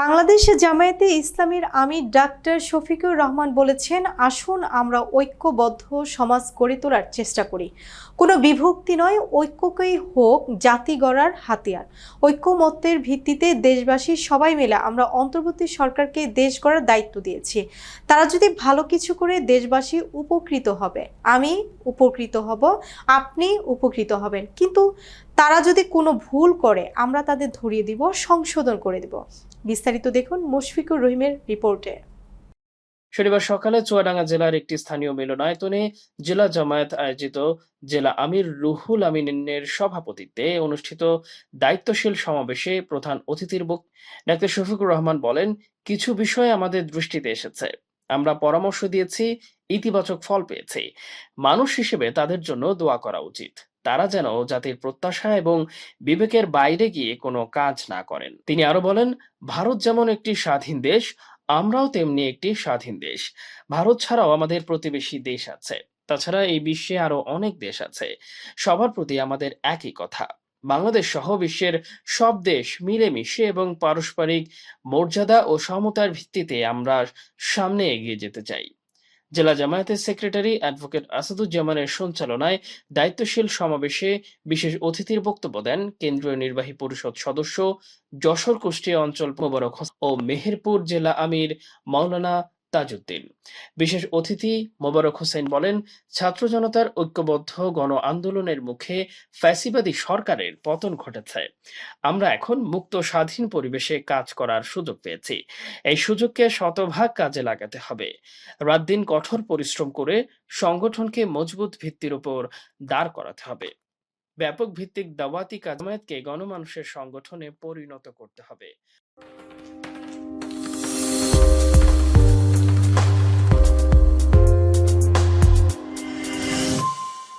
বাংলাদেশ জামায়াতে ইসলামীর আমির ডাক্তার শফিকুর রহমান বলেছেন, আসুন, আমরা ঐক্যবদ্ধ সমাজ গড়ে তোলার চেষ্টা করি। কোনো বিভক্তি নয়, ঐক্যকেই হোক জাতি গড়ার হাতিয়ার। ঐক্যমত্যের ভিত্তিতে দেশবাসী সবাই মিলে আমরা অন্তর্বর্তী সরকারকে দেশ গড়ার দায়িত্ব দিয়েছি। তারা যদি ভালো কিছু করে দেশবাসী উপকৃত হবে। আমি উপকৃত হব, আপনি উপকৃত হবেন। কিন্তু তারা যদি কোনো ভুল করে, আমরা তাদের ধরিয়ে দিব, সংশোধন করে দিব। বিস্তারিত দেখুন মুশফিকুর রহিমের রিপোর্টে। শনিবার সকালে চুয়াডাঙ্গা জেলার একটি স্থানীয় মিলনায়তনে জেলা জামায়াত আয়োজিত জেলা আমির রুহুল আমিনের সভাপতিত্বে অনুষ্ঠিত দায়িত্বশীল সমাবেশে প্রধান অতিথির বক ডাক্তার শফিকুর রহমান বলেন, কিছু বিষয় আমাদের দৃষ্টিতে এসেছে। আমরা পরামর্শ দিয়েছি, ইতিবাচক ফল পেয়েছি। মানুষ হিসেবে তাদের জন্য দোয়া করা উচিত। তারা যেন জাতির প্রত্যাশা এবং বিবেকের বাইরে গিয়ে কোনো কাজ না করেন। তিনি আরও বলেন, ভারত যেমন একটি স্বাধীন দেশ, আমরাও তেমনি একটি স্বাধীন দেশ। ভারত ছাড়াও আমাদের প্রতিবেশী দেশ আছে। তাছাড়া এই বিশ্বে আরও অনেক দেশ আছে। সবার প্রতি আমাদের একই কথা। বাংলাদেশ সহ বিশ্বের সব দেশ মিলেমিশে এবং পারস্পরিক মর্যাদা ও সমতার ভিত্তিতে আমরা সামনে এগিয়ে যেতে চাই। জেলা জামায়াতের সেক্রেটারি অ্যাডভোকেট আসাদুজ্জামানের সঞ্চালনায় দায়িত্বশীল সমাবেশে বিশেষ অতিথির বক্তব্য দেন কেন্দ্রীয় নির্বাহী পরিষদ সদস্য যশোর কুষ্টিয়া অঞ্চল মোবারক ও মেহেরপুর জেলা আমির মাওলানা তাজউদ্দিন। বিশেষ অতিথি মোবারক হোসেন বলেন, ছাত্র জনতার ঐক্যবদ্ধ গণ আন্দোলনের মুখে ফ্যাসিবাদী সরকারের পতন ঘটেছে। আমরা এখন মুক্ত স্বাধীন পরিবেশে কাজ করার সুযোগ পেয়েছি। এই সুযোগকে শতভাগ কাজে লাগাতে হবে। রাত দিন কঠোর পরিশ্রম করে সংগঠনকে মজবুত ভিত্তির উপর দাঁড় করাতে হবে। ব্যাপক ভিত্তিক দাওয়াতি কাজমায়াতকে গণমানুষের সংগঠনে পরিণত করতে হবে।